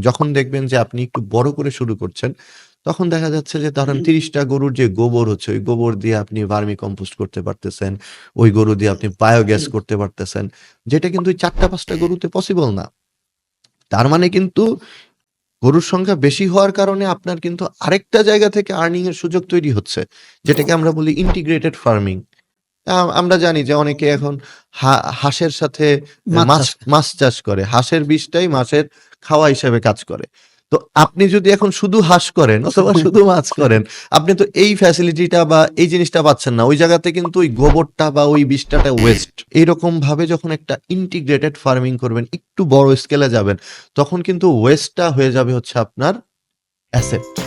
যখন দেখবেন যে আপনি একটু বড় করে শুরু করছেন তখন দেখা যাচ্ছে যে ধরেন তিরিশটা গরুর যে গোবর হচ্ছে ওই গোবর দিয়ে আপনি ভার্মি কম্পোস্ট করতে পারতেছেন ওই গরু দিয়ে আপনি বায়োগ্যাস করতে পারতেছেন যেটা কিন্তু চারটা পাঁচটা গরুতে পসিবল না। তার মানে কিন্তু গরুর সংখ্যা বেশি হওয়ার কারণে আপনার কিন্তু আরেকটা জায়গা থেকে আর্নিং এর সুযোগ তৈরি হচ্ছে যেটাকে আমরা বলি ইন্টিগ্রেটেড ফার্মিং আমরা জানি যে অনেকে এখন হাঁসের সাথে মাছ মাছ চাষ করে। হাঁসের বিষটাই মাছের খাওয়া হিসেবে কাজ করে। তো আপনি যদি এখন শুধু হাঁস করেন অথবা শুধু মাছ করেন আপনি তো এই ফ্যাসিলিটিটা বা এই জিনিসটা পাচ্ছেন না। ওই জায়গাতে কিন্তু ওই গোবরটা বা ওই বিষটাটা ওয়েস্ট এইরকম ভাবে যখন একটা ইন্টিগ্রেটেড ফার্মিং করবেন একটু বড় স্কেলে যাবেন তখন কিন্তু ওয়েস্টটা হয়ে যাবে হচ্ছে আপনার অ্যাসেট